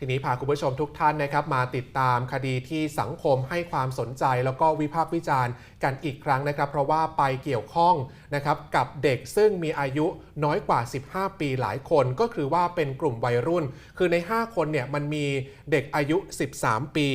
ทีนี้พาคุณผู้ชมทุกท่านนะครับมาติดตามคดีที่สังคมให้ความสนใจแล้วก็วิพากษ์วิจารณ์กันอีกครั้งนะครับ เพราะว่าไปเกี่ยวข้องนะครับกับเด็กซึ่งมีอายุน้อยกว่า 15 ปีหลายคนก็คือว่าเป็นกลุ่มวัยรุ่น คือใน 5 คนเนี่ยมันมีเด็กอายุ 13 ปี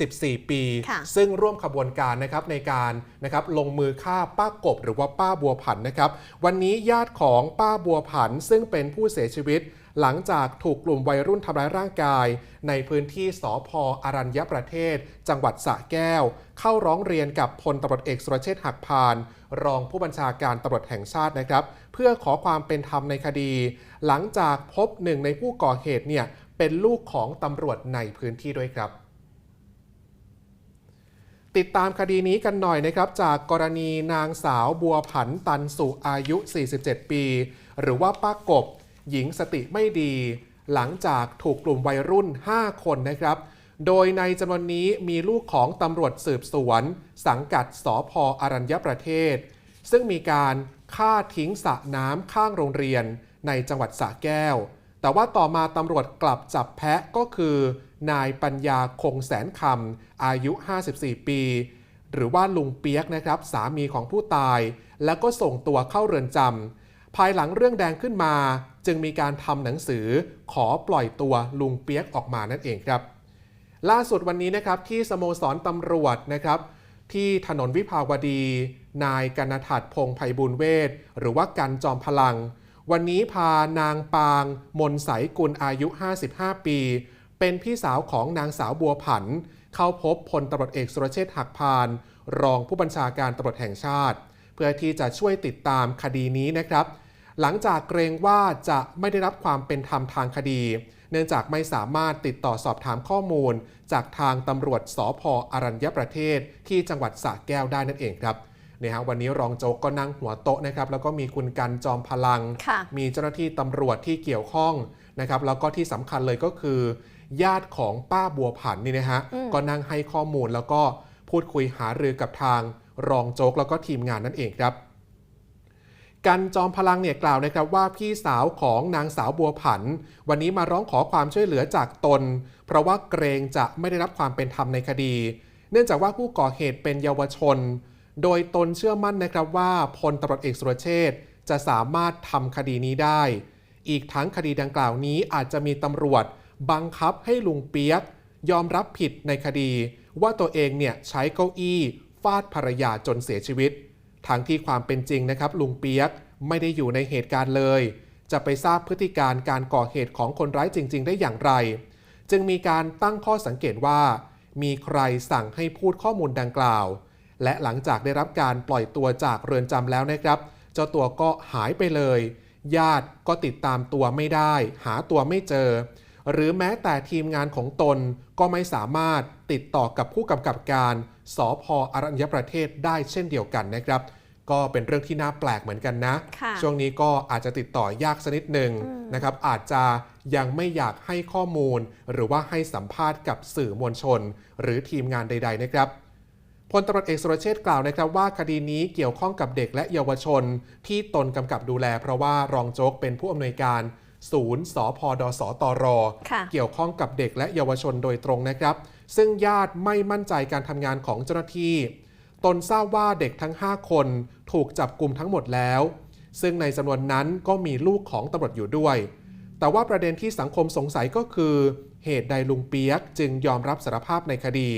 14 ปีค่ะซึ่งร่วมขบวนการนะครับในการนะครับลงมือฆ่าป้ากบหรือว่าป้าบัวผันนะครับ วันนี้ญาติของป้าบัวผันซึ่งเป็นผู้เสียชีวิต หลังจากถูกกลุ่มวัยรุ่นทำร้ายร่างกาย ในพื้นที่สพอรัญญประเทศ จังหวัดสระแก้ว เข้าร้องเรียนกับพลตำรวจเอกสุรเชษฐ์หักพาน รองผู้บัญชาการตำรวจแห่งชาตินะครับ เพื่อขอความเป็นธรรมในคดี หลังจากพบหนึ่งในผู้ก่อเหตุเนี่ยเป็นลูกของตำรวจในพื้นที่ด้วยครับติดตามคดีนี้กันหน่อยนะครับ จากกรณีนางสาวบัวผันตันสุอายุ 47 ปี หรือว่าป้ากบ หญิงสติไม่ดี หลังจากถูกกลุ่มวัยรุ่น 5 คนนะครับ โดยในจำนวนนี้มีลูกของตำรวจสืบสวน สังกัดสพอรัญญประเทศ ซึ่งมีการฆ่าทิ้งสระน้ำข้างโรงเรียนในจังหวัดสระแก้ว แต่ว่าต่อมาตำรวจกลับจับแพะก็คือ นายปัญญาคงแสนคำอายุ 54 ปี หรือว่าลุงเปียกนะครับ สามีของผู้ตาย แล้วก็ส่งตัวเข้าเรือนจำภายหลังเรื่องแดงขึ้นมา จึงมีการทำหนังสือขอปล่อยตัวลุงเปียกออกมานั่นเองครับ ล่าสุดวันนี้นะครับที่สโมสรตำรวจนะครับที่ถนนวิภาวดี นายกนทัดพงษ์ไพบุญเวทหรือว่ากันจอมพลัง วันนี้พานางปาง มนสายกุลอายุ 55 ปี เป็นพี่สาวของนางสาวบัวผัน เข้าพบพลตำรวจเอกสุรเชษฐ์หักพาน รองผู้บัญชาการตำรวจแห่งชาติ เพื่อที่จะช่วยติดตามคดีนี้นะครับ หลังจากเกรงว่าจะไม่ได้รับความเป็นธรรมทางคดี เนื่องจากไม่สามารถติดต่อสอบถามข้อมูล จากทางตำรวจสพอรัญญประเทศ ที่จังหวัดสระแก้วได้นั่นเองครับเนี่ยฮะวันนี้รองโจ๊กก็นั่งหัวโต๊ะนะครับแล้วก็มีคุณกันจอมพลังค่ะมีเจ้าหน้าที่ตำรวจที่เกี่ยวข้องนะครับแล้วก็ที่สำคัญเลยก็คือ ญาติของป้าบัวผันนี่นะฮะอืมก็นั่งให้ข้อมูลแล้วก็พูดคุยหารือกับทางรองโจ๊กแล้วก็ทีมงานนั่นเองครับ กันจอมพลังเนี่ยกล่าวนะครับว่าพี่สาวของนางสาวบัวผัน วันนี้มาร้องขอความช่วยเหลือจากตน เพราะว่าเกรงจะไม่ได้รับความเป็นธรรมในคดี เนื่องจากว่าผู้ก่อเหตุเป็นเยาวชน โดยตนเชื่อมั่นนะครับว่าพลตำรวจเอกสุรเชษฐ์จะสามารถทำคดีนี้ได้ อีกทั้งคดีดังกล่าวนี้อาจจะมีตำรวจ บังคับให้ลุงเปียก ยอมรับผิดในคดี ว่าตัวเองเนี่ยใช้เก้าอี้ฟาดภรรยาจนเสียชีวิต ทั้งที่ความเป็นจริงนะครับ ลุงเปียกไม่ได้อยู่ในเหตุการณ์เลย จะไปทราบพฤติการการก่อเหตุของคนร้ายจริง ๆ ได้อย่างไร จึงมีการตั้งข้อสังเกตว่า มีใครสั่งให้พูดข้อมูลดังกล่าว และหลังจากได้รับการปล่อยตัวจากเรือนจำแล้วนะครับ เจ้าตัวก็หายไปเลย ญาติก็ติดตามตัวไม่ได้ หาตัวไม่เจอ หรือแม้แต่ทีมงานของตนก็ไม่สามารถติดต่อกับผู้กำกับการสพอรัญญประเทศได้เช่นเดียวกันนะครับ ก็เป็นเรื่องที่น่าแปลกเหมือนกันนะค่ะช่วงนี้ก็อาจจะติดต่อยากสักนิดหนึ่งอืมนะครับ อาจจะยังไม่อยากให้ข้อมูล หรือว่าให้สัมภาษณ์กับสื่อมวลชน หรือทีมงานใด ๆ นะครับพลตำรวจเอกสุรเชษฐ์กล่าวนะครับว่าคดีนี้เกี่ยวข้องกับเด็กและเยาวชน ที่ตนกำกับดูแล เพราะว่ารองโจ๊กเป็นผู้อำนวยการศูนย์สพดสตรค่ะเกี่ยวข้องกับเด็กและเยาวชนโดยตรงนะครับ ซึ่งญาติไม่มั่นใจการทำงานของเจ้าหน้าที่ ตนทราบว่าเด็กทั้ง 5 คนถูกจับกลุ่มทั้งหมดแล้ว ซึ่งในจำนวนนั้นก็มีลูกของตำรวจอยู่ด้วย แต่ว่าประเด็นที่สังคมสงสัยก็คือ เหตุใดลุงเปียกจึงยอมรับสารภาพในคดี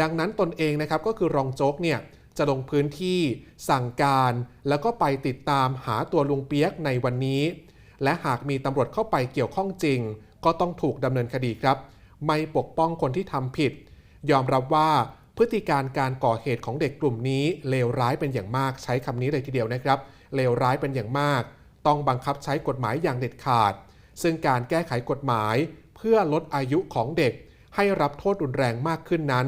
ดังนั้นตนเองนะครับก็คือรองโจ๊กเนี่ยจะลงพื้นที่สั่งการ แล้วก็ไปติดตามหาตัวลุงเปียกในวันนี้ และหากมีตำรวจเข้าไปเกี่ยวข้องจริง ก็ต้องถูกดำเนินคดีครับ ไม่ปกป้องคนที่ทำผิด ยอมรับว่า พฤติการการก่อเหตุของเด็กกลุ่มนี้เลวร้ายเป็นอย่างมากใช้คำนี้เลยทีเดียวนะครับ เลวร้ายเป็นอย่างมาก ต้องบังคับใช้กฎหมายอย่างเด็ดขาด ซึ่งการแก้ไขกฎหมายเพื่อลดอายุของเด็ก ให้รับโทษรุนแรงมากขึ้นนั้น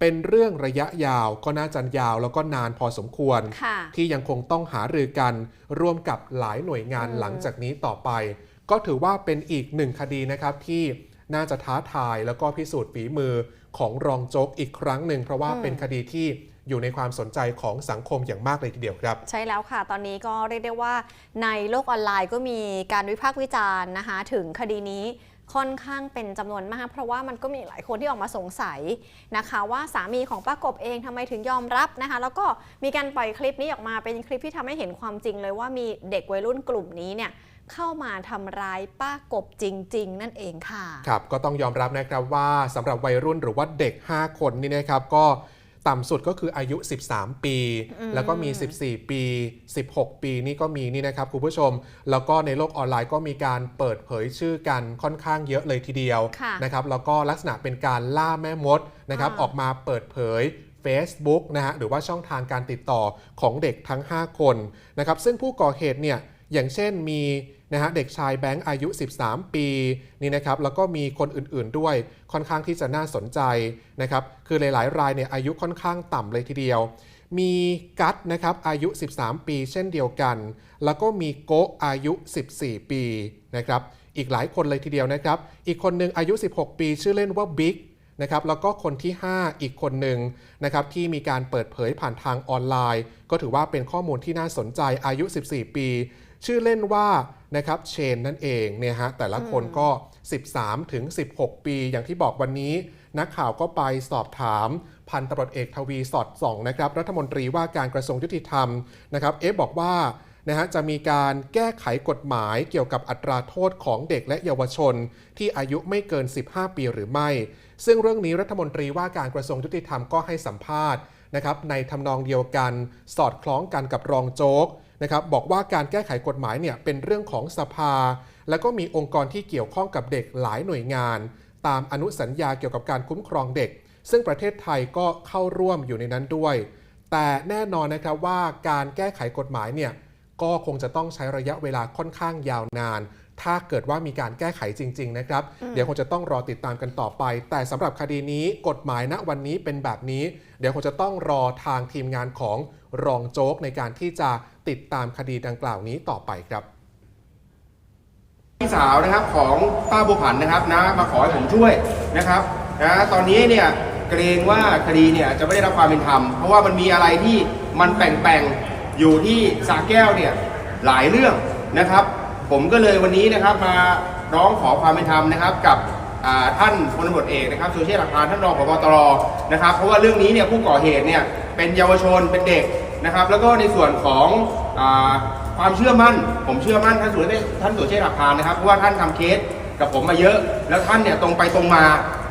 เป็นเรื่องระยะยาวก็น่าจะยาวแล้วก็นานพอสมควรค่ะที่ยังคงต้องหารือกันร่วมกับหลายหน่วยงานอืมหลังจากนี้ต่อไป ก็ถือว่าเป็นอีกหนึ่งคดีนะครับที่ น่าจะท้าทายแล้วก็พิสูจน์ฝีมือของรองโจ๊กอีกครั้งหนึ่ง เพราะว่าเป็นคดีที่อยู่ในความสนใจของสังคมอย่างมากเลยทีเดียวครับ ใช่แล้วค่ะ ตอนนี้ก็เรียกได้ว่าในโลกออนไลน์ก็มีการวิพากษ์วิจารณ์นะคะ ถึงคดีนี้ค่อนข้างเป็นจำนวนมาก เพราะว่ามันก็มีหลายคนที่ออกมาสงสัยนะคะ ว่าสามีของป้ากบเองทำไมถึงยอมรับนะคะ แล้วก็มีการปล่อยคลิปนี้ออกมาเป็นคลิปที่ทำให้เห็นความจริงเลยว่ามีเด็กวัยรุ่นกลุ่มนี้เนี่ย เข้ามาทำร้ายป้ากบจริง ๆ นั่นเองค่ะ ครับก็ต้องยอมรับนะครับว่าสำหรับวัยรุ่นหรือว่าเด็ก 5 คนนี่นะครับก็ต่ำสุดก็คืออายุ 13 ปี อืม แล้วก็มี 14 ปี 16 ปีนี่ก็มีนี่นะครับคุณผู้ชม แล้วก็ในโลกออนไลน์ก็มีการเปิดเผยชื่อกันค่อนข้างเยอะเลยทีเดียวค่ะ นะครับ แล้วก็ลักษณะเป็นการล่าแม่มดนะครับ อ่า ออกมาเปิดเผย Facebook นะฮะหรือว่าช่องทางการติดต่อของเด็กทั้ง 5 คนนะครับ ซึ่งผู้ก่อเหตุเนี่ย อย่างเช่นมีนะฮะเด็กชายแบงค์อายุ 13 ปีนี่นะครับแล้วก็มีคนอื่นๆด้วยค่อนข้างที่จะน่าสนใจนะครับคือหลายๆ รายเนี่ยอายุค่อนข้างต่ำเลยทีเดียว มีกัตนะครับอายุ 13 ปีเช่นเดียวกัน แล้วก็มีโกะอายุ 14 ปีนะครับอีกหลายคนเลยทีเดียวนะครับ อีกคนหนึ่งอายุ 16 ปีชื่อเล่นว่าบิ๊กนะครับแล้วก็คนที่ 5 อีกคนหนึ่งนะครับที่มีการเปิดเผยผ่านทางออนไลน์ ก็ถือว่าเป็นข้อมูลที่น่าสนใจอายุ 14 ปี ชื่อเล่นว่านะครับเชนนั่นเองเนี่ยฮะแต่ละคนก็ 13 ถึง 16 ปี อย่างที่บอกวันนี้ นักข่าวก็ไปสอบถาม พันตำรวจเอกทวีสอดส่องนะครับรัฐมนตรีว่าการกระทรวงยุติธรรมนะครับเอฟบอกว่านะฮะจะมีการแก้ไขกฎหมายเกี่ยวกับอัตราโทษของเด็กและเยาวชน ที่อายุไม่เกิน 15 ปีหรือไม่ ซึ่งเรื่องนี้รัฐมนตรีว่าการกระทรวงยุติธรรมก็ให้สัมภาษณ์นะครับในทำนองเดียวกัน สอดคล้องกันกับรองโจ๊ก นะครับบอกว่าการแก้ไขกฎหมายเนี่ยเป็นเรื่องของสภา และก็มีองค์กรที่เกี่ยวข้องกับเด็กหลายหน่วยงาน ตามอนุสัญญาเกี่ยวกับการคุ้มครองเด็ก ซึ่งประเทศไทยก็เข้าร่วมอยู่ในนั้นด้วย แต่แน่นอนนะครับว่าการแก้ไขกฎหมายเนี่ยก็คงจะต้องใช้ระยะเวลาค่อนข้างยาวนาน ถ้าเกิดว่ามีการแก้ไขจริง ๆ นะครับ เดี๋ยวคงจะต้องรอติดตามกันต่อไป แต่สำหรับคดีนี้กฎหมายณวันนี้เป็นแบบนี้ เดี๋ยวคงจะต้องรอทางทีมงานของรองโจ๊กในการที่จะติดตามคดีดังกล่าวนี้ต่อไปครับพี่สาวนะครับของป้าบัวผันนะครับนะมาขอให้ผมช่วยนะครับนะตอนนี้เนี่ยเกรงว่าคดีเนี่ยจะไม่ได้รับความเป็นธรรม เพราะว่ามันมีอะไรที่มันแปลงๆอยู่ที่สาแก้วเนี่ยหลายเรื่องนะครับ ผมก็เลยวันนี้นะครับมาร้องขอความเป็นธรรมนะครับ กับท่านพลตำรวจเอกนะครับสุเชษฐ์หลักพานท่านรองผบตรนะครับ เพราะว่าเรื่องนี้เนี่ยผู้ก่อเหตุเนี่ยเป็นเยาวชนเป็นเด็กนะครับ แล้วก็ในส่วนของอความเชื่อมั่น ผมเชื่อมั่นท่านสุเชษท่านสุเชษฐ์หลักพานนะครับเพราะว่าท่านทำเคสกับผมมาเยอะ แล้วท่านเนี่ยตรงไปตรงมา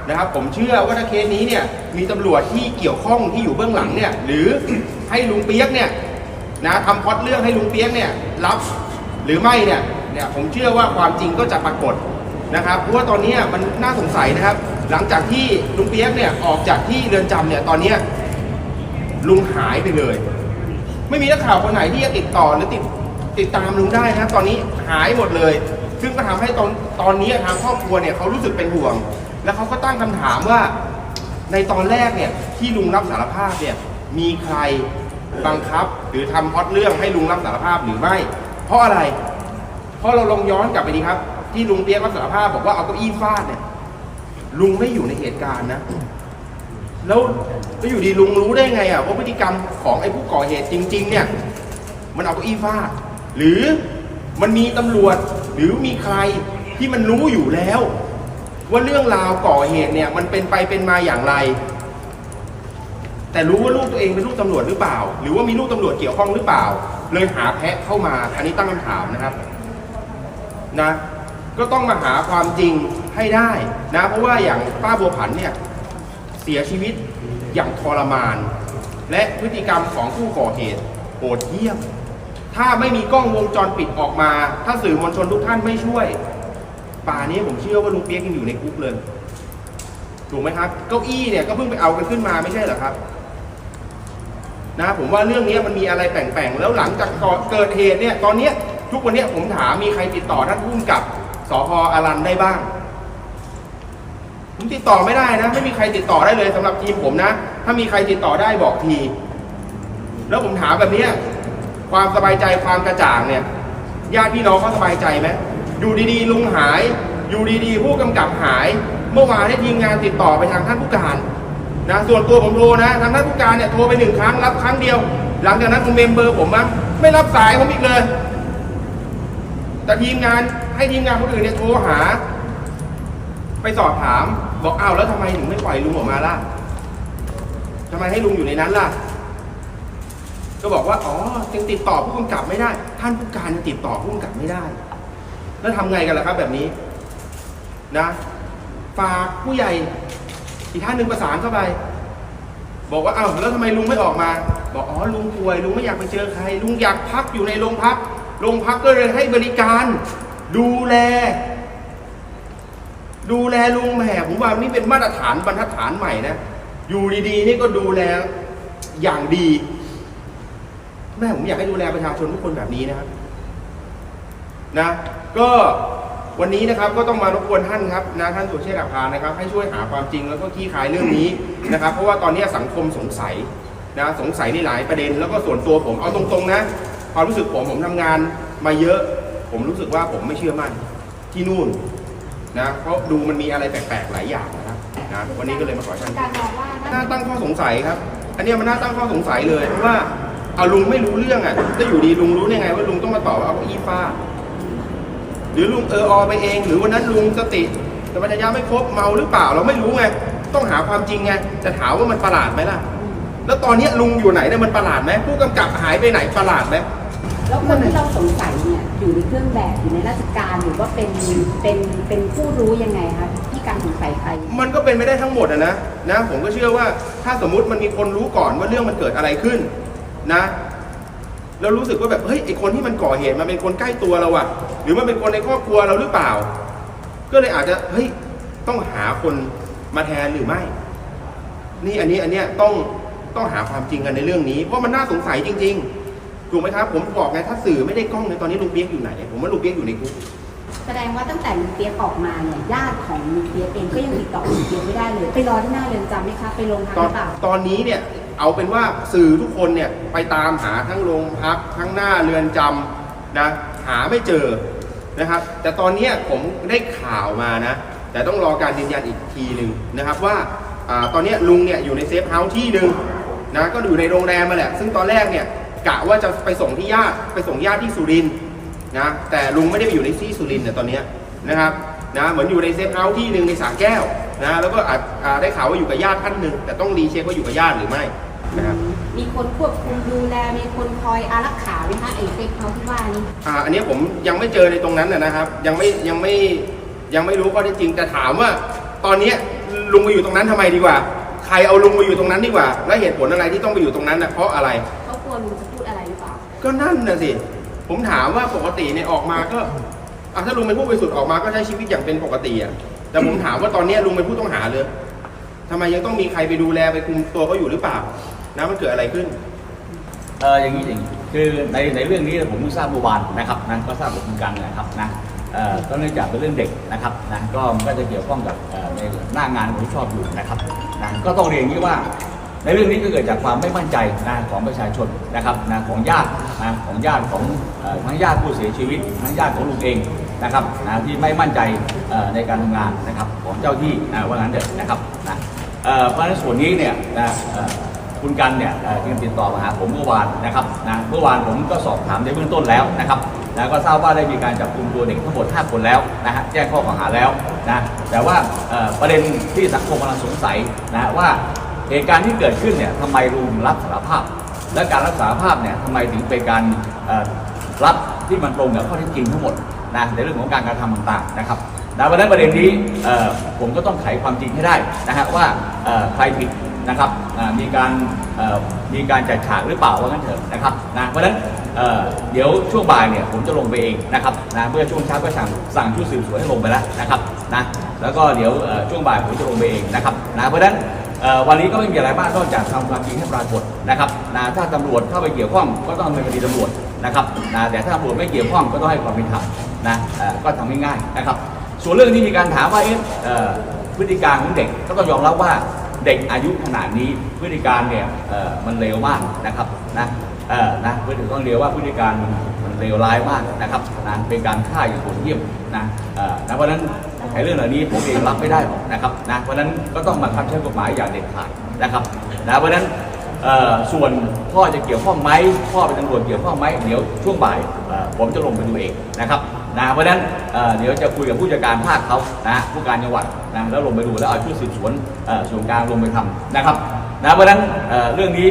นะครับ ผมเชื่อว่าถ้าเคสนี้เนี่ยมีตำรวจที่เกี่ยวข้องที่อยู่เบื้องหลังเนี่ยหรือให้ลุงเปียกเนี่ยนะทำพอดเรื่องให้ลุงเปียกเนี่ยรับหรือไม่เนี่ย เนี่ยผมเชื่อว่าความจริงก็จะปรากฏนะครับเพราะว่าตอนนี้มันน่าสงสัยนะครับ หลังจากที่ลุงเปียกเนี่ยออกจากที่เรือนจำเนี่ยตอนนี้ลุงหายไปเลย ไม่มีนักข่าวคนไหนที่จะติดต่อหรือติดติดตามลุงได้นะครับ ตอนนี้หายหมดเลย ซึ่งก็ทำให้ตอนตอนนี้ทางครอบครัวเนี่ยเขารู้สึกเป็นห่วง แล้วเขาก็ตั้งคำถามว่าในตอนแรกเนี่ยที่ลุงรับสารภาพเนี่ยมีใครบังคับหรือทำพล็อดเรื่องให้ลุงรับสารภาพหรือไม่ เพราะอะไร ราะเราลองย้อนกลับไปดีครับ ที่ลุงเปียกรับสารภาพบอกว่าเอาเก้าอี้ฟาดเนี่ย ลุงไม่อยู่ในเหตุการณ์นะ แล้วแล้วอยู่ดีลุงรู้ได้ไงอะว่าพฤติกรรมของไอ้ผู้ก่อเหตุจริง ๆ เนี่ย มันเอาเก้าอี้ฟาด หรือมันมีตำรวจหรือมีใครที่มันรู้อยู่แล้ว ว่าเรื่องราวก่อเหตุเนี่ย มันเป็นไปเป็นมาอย่างไร แต่รู้ว่าลูกตัวเองเป็นลูกตำรวจหรือเปล่า หรือว่ามีลูกตำรวจเกี่ยวข้องหรือเปล่า เลยหาแพะเข้ามาอันนี้ตั้งคำถามนะครับ นะก็ต้องมาหาความจริงให้ได้นะเพราะว่าอย่างป้าบัวผันเนี่ยเสียชีวิตอย่างทรมาน และพฤติกรรมของผู้ก่อเหตุโหดเหี้ยม ถ้าไม่มีกล้องวงจรปิดออกมา ถ้าสื่อมวลชนทุกท่านไม่ช่วย ป่านี้ผมเชื่อว่าลุงเปียกยังอยู่ในคุกเลยถูกไหมครับเก้าอี้เนี่ยก็เพิ่งไปเอากันขึ้นมาไม่ใช่เหรอครับนะผมว่าเรื่องนี้มันมีอะไรแปลงๆแล้วหลังจากเกิดเหตุเนี่ยตอนเนี้ย ทุกวันนี้ผมถามมีใครติดต่อท่านผู้กำกับสพอารันได้บ้าง ผมติดต่อไม่ได้นะ ไม่มีใครติดต่อได้เลยสำหรับทีมผมนะ ถ้ามีใครติดต่อได้บอกที แล้วผมถามแบบเนี้ยความสบายใจความกระจ่างเนี่ยญาติพี่น้องเขาสบายใจไหมอยู่ดีๆลุงหาย อยู่ดีๆ ผู้กำกับหาย เมื่อวานให้ทีมงานติดต่อไปทางท่านผู้การนะส่วนตัวผมโทรนะทางท่านผู้การเนี่ยโทรไปหนึ่งครั้งรับครั้งเดียว หลังจากนั้นผมเมมเบอร์ผมมั้งไม่รับสายผมอีกเลย แต่ทีมงานให้ทีมงานคนอื่นเนี่ยโทรหา ไปสอบถาม บอกอ้าวแล้วทำไมถึงไม่ปล่อยลุงออกมาล่ะทำไมให้ลุงอยู่ในนั้นล่ะ ก็บอกว่าอ๋อยังติดต่อผู้กำกับไม่ได้ ท่านผู้การยังติดต่อผู้กำกับไม่ได้ แล้วทำไงกันล่ะครับแบบนี้ นะฝากผู้ใหญ่อีกท่านหนึ่งประสานเข้าไป บอกว่าอ้าวแล้วทำไมลุงไม่ออกมา บอกอ๋อลุงป่วยลุงไม่อยากไปเจอใคร ลุงอยากพักอยู่ในโรงพัก โรงพักก็เลยให้บริการ ดูแล ดูแลลุงแหมผมว่านี่เป็นมาตรฐานบรรทัดฐานใหม่นะ อยู่ดีๆนี่ก็ดูแลอย่างดีแม่ผมอยากให้ดูแลประชาชนทุกคนแบบนี้นะครับนะ ก็วันนี้นะครับก็ต้องมารบกวนท่านครับนะท่านสุเชษฐ์อัคพานะครับ ให้ช่วยหาความจริงแล้วก็คลี่คายเรื่องนี้นะครับ เพราะว่าตอนนี้สังคมสงสัยนะสงสัยในหลายประเด็น แล้วก็ส่วนตัวผมเอาตรงๆนะ ความรู้สึกผมผมทำงานมาเยอะ ผมรู้สึกว่าผมไม่เชื่อมั่นที่นู่นนะเพราะดูมันมีอะไรแปลกๆหลายอย่างนะครับนะวันนี้ก็เลยมาขอท่านการมองว่าน่าตั้งข้อสงสัยครับ อันเนี้ยมันน่าตั้งข้อสงสัยเลยเพราะว่าเอาลุงไม่รู้เรื่องอะแล้วอยู่ดีลุงรู้ได้ไง ว่าลุงต้องมาตอบว่าเอาเก้าอี้ฟาดหรือลุงเอออไปเอง หรือวันนั้นลุงสติแต่ปัญญาไม่ครบเมาหรือเปล่าเราไม่รู้ไงต้องหาความจริงไงจะถามว่ามันประหลาดไหมล่ะ แล้วตอนเนี้ยลุงอยู่ไหนเนี่ยมันประหลาดไหมผู้กำกับหายไปไหนประหลาดไหม แล้วคนที่เราสงสัยเนี่ยอยู่ในเครื่องแบบอยู่ในราชการหรือว่าเป็นเป็นเป็นผู้รู้ยังไงคะที่การสงสัยใครมันก็เป็นไม่ได้ทั้งหมดอะนะนะผมก็เชื่อว่าถ้าสมมุติมันมีคนรู้ก่อนว่าเรื่องมันเกิดอะไรขึ้นนะแล้วรู้สึกว่าแบบเฮ้ยไอคนที่มันก่อเหตุมันเป็นคนใกล้ตัวเราอะหรือมันเป็นคนในครอบครัวเราหรือเปล่า ก็เลยอาจจะเฮ้ยต้องหาคนมาแทนหรือไม่ นี่อันนี้อันเนี้ยต้องต้องหาความจริงกันในเรื่องนี้เพราะมันน่าสงสัยจริง ๆ ถูกไหมครับ ผมบอกไงถ้าสื่อไม่ได้กล้องในยตอนนี้ลุงเปียกอยู่ไหน ผมว่าลุงเปียกอยู่ในคุกแสดงว่าตั้งแต่ลุงเปียกออกมาเนี่ยญาติของลุงเปียกเองก็ยังติดต่อลุงเปียกไม่ได้เลยไปรอที่หน้าเรือนจำไหมคะไปโรงพักตหอนรือเปล่าตอนนี้เนี่ยเอาเป็นว่าสื่อทุกคนเนี่ยไปตามหาทั้งโรงพักทั้งหน้าเรือนจำนะหาไม่เจอนะครับ แต่ตอนเนี้ยผมได้ข่าวมานะ แต่ต้องรอการยืนยันอีกทีหนึ่งนะครับว่าอาตอนเนี้ยลุงเนี่ยอยู่ในเซฟเฮาส์ที่หนึ่งนะก็อยู่ในโรงแรมมาแหละ ซึ่งตอนแรกเนี่ย กะว่าจะไปส่งที่ญาติไปส่งญาติที่สุรินทร์นะแต่ลุงไม่ได้ไปอยู่ในที่สุรินทร์เนี่ยตอนเนี้ยนะครับนะเหมือนอยู่ในเซฟเฮาส์ที่หนึ่งในสระแก้วนะแล้วก็อาจอ่าได้ข่าวว่าอยู่กับญาติท่านหนึ่งแต่ต้องรีเช็คว่าอยู่กับญาติหรือไม่นะครับมีคนควบคุมดูแล มีคนคอยอารักขาไหมคะไอ้เซฟเขาที่ว่านี้อ่าอันนี้ผมยังไม่เจอในตรงนั้นนะนะครับ ยังไม่ยังไม่ยังไม่รู้ข้อเท็จจริงแต่ถามว่า ตอนเนี้ยลุงมาอยู่ตรงนั้นทำไมดีกว่า ใครเอาลุงมาอยู่ตรงนั้นดีกว่า และเหตุผลอะไรที่ต้องไปอยู่ตรงนั้นนะเพราะอะไร เขากลัวลุงจะ ก็นั่นนะสิ ผมถามว่าปกติเนี่ยออกมาก็อะถ้าลุงเป็นผู้บริสุทธิ์ออกมาก็ใช้ชีวิตอย่างเป็นปกติอะ แต่ผมถามว่าตอนเนี้ยลุงเป็นผู้ต้องหาเลยทำไมยังต้องมีใครไปดูแลไปคุมตัวเขาอยู่หรือเปล่า นะมันเกิดอะไรขึ้น เอออย่างนี้อย่างนี้คือในในเรื่องนี้ผมเพิ่งทราบเมื่อวานนะครับนะก็ทราบเหมือนกันนะครับนะเอ่อก็เนื่องจากเป็นเรื่องเด็กนะครับนะก็มันก็จะเกี่ยวข้องกับเอ่อในหน้างานผมชอบอยู่นะครับนะก็ต้องเรียนอย่างนี้ว่า ในเรื่องนี้ก็เกิดจากความไม่มั่นใจนะของประชาชนนะครับนะของญาตินะของญาติของทั้งญาติผู้เสียชีวิตทั้งญาติของลุงเองนะครับนะที่ไม่มั่นใจในการทำงานนะครับของเจ้าที่นะว่างั้นเถอะนะครับนะเพราะฉะนั้นส่วนนี้เนี่ยนะคุณกันเนี่ยเอ่อที่ติดต่อมาหาผมเมื่อวานนะครับนะเมื่อวานผมก็สอบถามในเบื้องต้นแล้วนะครับนะก็ทราบว่าได้มีการจับกลุ่มตัวเด็กทั้งหมด 5 คนแล้วนะฮะแจ้งข้อกล่าวหาแล้วนะแต่ว่าประเด็นที่สังคมกำลังสงสัยนะว่า เหตุการณ์ที่เกิดขึ้นเนี่ยทำไมลุงรับสารภาพ และการรับสารภาพเนี่ยทำไมถึงเป็นการรับที่มันตรงกับข้อเท็จจริงทั้งหมดนะในเรื่องของการกระทำต่างๆนะครับนะวันนั้นประเด็นนี้ผมก็ต้องไขความจริงให้ได้นะฮะว่าใครผิดนะครับมีการมีการจัดฉากหรือเปล่าว่างั้นเถอะนะครับนะเพราะฉะนั้นเดี๋ยวช่วงบ่ายเนี่ยผมจะลงไปเองนะครับนะเมื่อช่วงเช้าก็สั่งสั่งชุดสืบสวนให้ลงไปแล้วนะครับนะแล้วก็เดี๋ยวช่วงบ่ายผมจะลงไปเองนะครับนะเพราะฉะนั้น วันนี้ก็ไม่มีอะไรมากนอกจากทำความจริงให้ปรากฏนะครับนะถ้าตำรวจเข้าไปเกี่ยวข้องก็ต้องดำเนินคดีตำรวจนะครับนะแต่ถ้าตำรวจไม่เกี่ยวข้องก็ต้องให้ความเป็นธรรมนะก็ทำง่ายๆนะครับ ส่วนเรื่องที่มีการถามว่าเอ๊ะพฤติการของเด็กก็ต้องยอมรับว่าเด็กอายุขนาดนี้พฤติการเนี่ยมันเลวมากนะครับนะเอ่อนะพฤติต้องเรียกว่าพฤติการมันเลวร้ายมากนะครับนะเป็นการฆ่าอย่างโหดเหี้ยมนะเออนะเพราะฉะนั้น ไอ้เรื่องเหล่านี้ผมเองรับไม่ได้หรอกนะครับนะเพราะนั้นก็ต้องบังคับใช้กฎหมายอย่างเด็ดขาดนะครับนะเพราะนั้นส่วนพ่อจะเกี่ยวข้องไหมพ่อเป็นตำรวจเกี่ยวข้องไหมเดี๋ยวช่วงบ่ายผมจะลงไปดูเองนะครับนะเพราะนั้นเเดี๋ยวจะคุยกับผู้จัดการภาคเขานะผู้การจังหวัดนะแล้วลงไปดูแล้วเอาชุดสืบสวนส่วนกลางลงไปทำนะครับนะเพราะนั้นเเรื่องนี้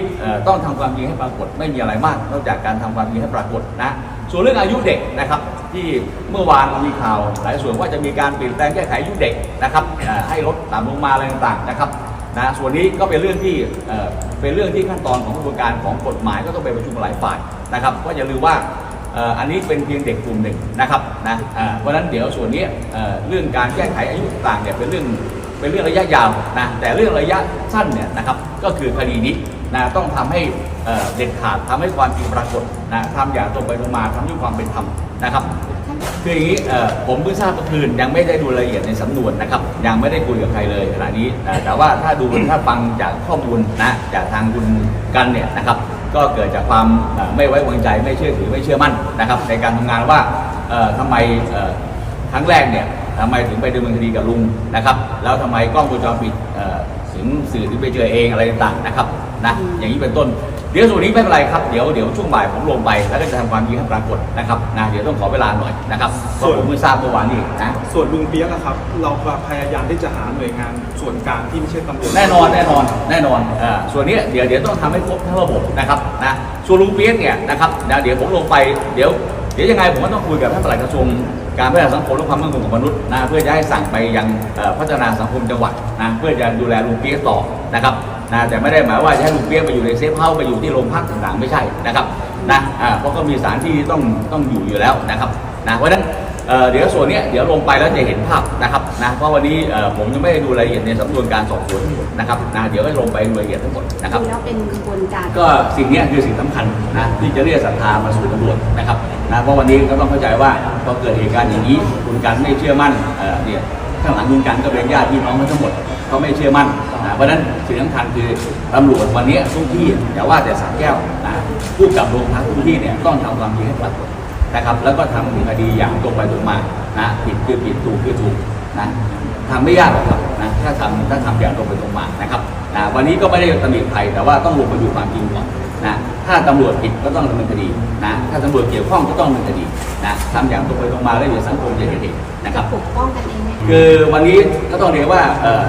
ต้องทำความจริงให้ปรากฏไม่มีอะไรมากนอกจากการทำความจริงให้ปรากฏนะส่วนเรื่องอายุเด็กนะครับ ที่เมื่อวานมีข่าวหลายส่วนว่าจะมีการเปลี่ยนแปลงแก้ไขอายุเด็กนะครับให้ลดต่ำลงมาอะไรต่างๆนะครับนะส่วนนี้ก็เป็นเรื่องที่เป็นเรื่องที่ขั้นตอนของกระบวนการของกฎหมายก็ต้องไปประชุมหลายฝ่ายนะครับก็อย่าลืมว่าอันนี้เป็นเพียงเด็กกลุ่มหนึ่งนะครับนะเพราะฉะนั้นเดี๋ยวส่วนนี้เรื่องการแก้ไขอายุต่างเนี่ยเป็นเรื่องเป็นเรื่องระยะยาวนะแต่เรื่องระยะสั้นเนี่ยนะครับก็คือคดีนี้นะต้องทำให้ เด็ดขาดทำให้ความจริงปรากฏนะทำอย่างตรงไปตรงมาทำด้วยความเป็นธรรมนะครับคืออย่างนี้ผมเพิ่งทราบเมื่อคืนยังไม่ได้ดูรายละเอียดในสำนวนนะครับ ยังไม่ได้คุยกับใครเลยขณะนี้แต่ว่าถ้าดูถ้าฟังจากข้อมูลนะจากทางคุณกันเนี่ยนะครับ ก็เกิดจากความไม่ไว้วางใจไม่เชื่อถือไม่เชื่อมั่นนะครับ ในการทำงานว่าเอ่อทำไมครั้งแรกเนี่ยทำไมถึงไปดำเนินคดีกับลุงนะครับ แล้วทำไมกล้องวงจรปิดถึงสื่อถึงไปเจอเองอะไรต่างๆนะครับนะอย่างนี้เป็นต้น เดี๋ยวส่วนนี้ไม่เป็นไรครับเดี๋ยวเดี๋ยวช่วงบ่ายผมลงไปแล้วก็จะทำความจริงให้ปรากฏนะครับนะเดี๋ยวต้องขอเวลาหน่อยนะครับเพราะผมเพิ่งทราบเมื่อวานนี้นะส่วนลุงเปียกอะครับ เราพยายามที่จะหาหน่วยงานส่วนกลางที่ไม่ใช่ตำรวจแน่นอนแน่นอนแน่นอนเอ่อส่วนนี้เดี๋ยวเดี๋ยวต้องทำให้ครบทั้งระบบนะครับนะส่วนลุงเปี๊ยกเนี่ยนะครับนะเดี๋ยวผมลงไปเดี๋ยวเดี๋ยวยังไงผมก็ต้องคุยกับท่านปลัดกระทรวงการพัฒนาสังคมและความมั่นคงของมนุษย์นะเพื่อจะให้สั่งไปยังเอ่อพัฒนาสังคมจังหวัดนะเพื่อจะดูแลลุงเปี๊ยกต่อนะครับ นะแต่ไม่ได้หมายว่าจะให้ลุงเปี๊ยกไปอยู่ในเซฟเฮาส์ไปอยู่ที่โรงพักต่างๆไม่ใช่นะครับนะอ่าเพราะก็มีสถานที่ที่ต้องต้องอยู่อยู่แล้วนะครับนะเพราะฉะนั้นเอ่อเดี๋ยวส่วนเนี้ยเดี๋ยวลงไปแล้วจะเห็นภาพนะครับนะเพราะวันนี้เอ่อผมยังไม่ได้ดูรายละเอียดในสำนวนการสอบสวนทั้งหมดนะครับนะเดี๋ยวให้ลงไปดูรายละเอียดทั้งหมดนะครับดูแล้วเป็นกระบวนการก็สิ่งเนี้ยคือสิ่งสำคัญนะที่จะเรียกศรัทธามาสู่ตำรวจนะครับนะเพราะวันนี้ก็ต้องเข้าใจว่าพอเกิดเหตุการณ์อย่างนี้ คุณกันไม่เชื่อมั่นเอ่อเนี่ย ข้างหลังคุณกันก็เป็นญาติพี่น้องกันทั้งหมดเขาไม่เชื่อมั่นนะเพราะฉะนั้นสิ่งสำคัญคือตำรวจวันนี้ทุกที่อย่าว่าแต่สระแก้วนะผู้กับโรงพักทุกที่เนี่ยต้องทำความจริงให้ปรากฏนะครับแล้วก็ทำคดีอย่างตรงไปตรงมานะผิดคือผิดถูกคือถูกนะทำไม่ยากหรอกครับนะถ้าทำถ้าทำอย่างตรงไปตรงมานะครับนะวันนี้ก็ไม่ได้ตำหนิใครแต่ว่าต้องลงไปดูความจริงก่อนนะถ้าตำรวจผิดก็ต้องดำเนินคดีนะถ้าตำรวจเกี่ยวข้องก็ต้องดำเนินคดีนะทำอย่างตรงไปตรงมาแล้วเดี๋ยวสังคมจะเห็นเองนะครับปกป้องกันเองไคือวันนี้ก็ต้องเรียกว่าเออ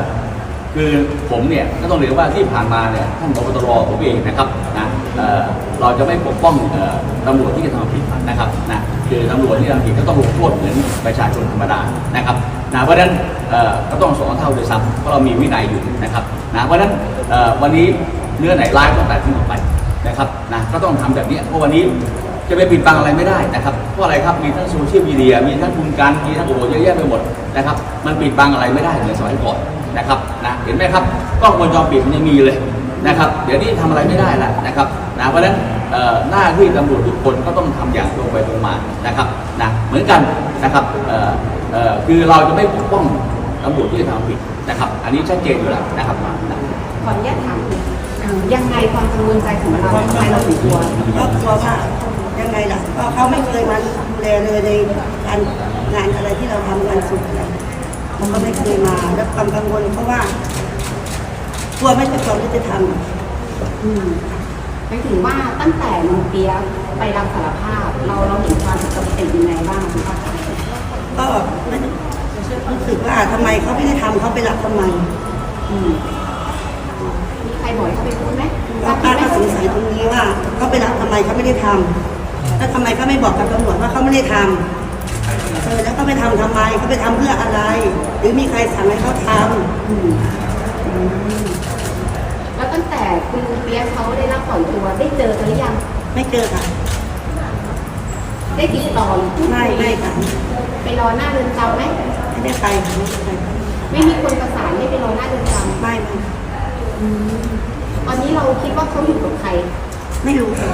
คือผมเนี่ยก็ต้องเรียกว่าที่ผ่านมาเนี่ยท่านพบตรผมเองนะครับนะเอ่อเราจะไม่ปกป้องเอ่อตำรวจที่กระทำผิดนะครับนะคือตำรวจที่ทำผิดก็ต้องลงโทษเหมือนประชาชนธรรมดานะครับนะเพราะฉะนั้นเอ่อก็ต้องสองเท่าด้วยซ้ำเพราะเรามีวินัยอยู่นะครับนะเพราะฉะนั้นเอ่อวันนี้เนื้อไหนร้ายก็ตัดทิ้งออกไปนะครับนะก็ต้องทำแบบนี้เพราะวันนี้ จะไปปิดบังอะไรไม่ได้นะครับเพราะอะไรครับมีทั้งโซเชียลมีเดียมีทั้งคุณการมีทั้งโอ้โหเยอะแยะไปหมดนะครับมันปิดบังอะไรไม่ได้เหมือนสมัยก่อนนะครับนะเห็นไหมครับกล้องวงจรปิดมันยังมีเลยนะครับเดี๋ยวนี้ทำอะไรไม่ได้แล้วนะครับนะเพราะฉะนั้นเอ่อหน้าที่ตำรวจทุกคนก็ต้องทำอย่างตรงไปตรงมานะครับนะเหมือนกันนะครับเอ่อเอ่อคือเราจะไม่ปกป้องตำรวจที่ทำผิดนะครับ อันนี้ชัดเจนอยู่แล้วนะครับนะขออนุญาตถามยังไงความกังวลใจของเราทำไมเราถึงกลัวก็กลัวว่า ยังไงล่ะก็เขาไม่เคยมาดูแลเลยในการงานอะไรที่เราทำงานสุดอะไรเขาก็ไม่เคยมาแล้วความกังวลเพราะว่ากลัวไม่เป็นความยุติธรรมอืมหมายถึงว่าตั้งแต่น้องเปียกไปรับสารภาพ เราเราเห็นความจำเป็นยังไงบ้างคุณป้าคะก็ไม่รู้สึกว่าทำไมเขาไม่ได้ทำเขาไปรับทำไมอืมมีใครบอกให้เขาไปพูดไหมก็ป้าก็สงสัยตรงนี้ว่าเขาไปรับทำไมเขาไม่ได้ทำ แล้วทำไมเขาไม่บอกกับตำรวจว่าเขาไม่ได้ทำเออแล้วก็ไปทำทำไมเขาไปทำเพื่ออะไร หรือมีใครสั่งให้เขาทำอืมอืมแล้วตั้งแต่คุณลุงเปียกเขาได้รับปล่อยตัวได้เจอกันหรือยัง ไม่เจอค่ะ ได้ติดต่อหรือพูดไม่คุยไม่ค่ะไปรอหน้าเรือนจำไหมไม่ได้ไปค่ะไม่ได้ไปไม่มีคนประสานให้ไปรอหน้าเรือนจำไม่ไม่อืมตอนนี้เราคิดว่าเขาอยู่กับใคร ไม่รู้ค่ะ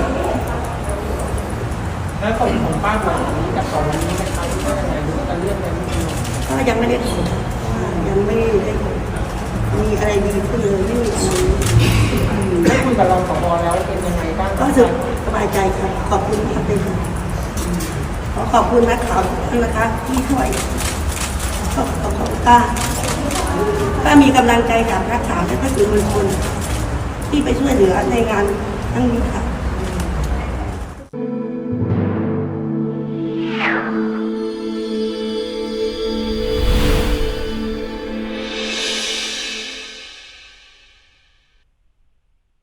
แล้วของของป้าหลังนี้กับตอนนี้นะครับว่ายังไงหรือว่าจะเลื่อนไปไม่ดีก็ยังไม่ได้ถามว่ายังไม่ได้มีอะไรดีขึ้นเลยไม่มีอะไรได้คุยกับรองผบแล้วเป็นยังไงบ้างก็รู้สึกสบายใจค่ะขอบคุณมากเลยค่ะขอขอบคุณนักข่าวทุกท่านนะคะที่ช่วยขอบขอบคุณป้าป้ามีกำลังใจจากนักข่าวและก็สื่อมวลชนที่ไปช่วยเหลือในงานทั้งนี้ค่ะ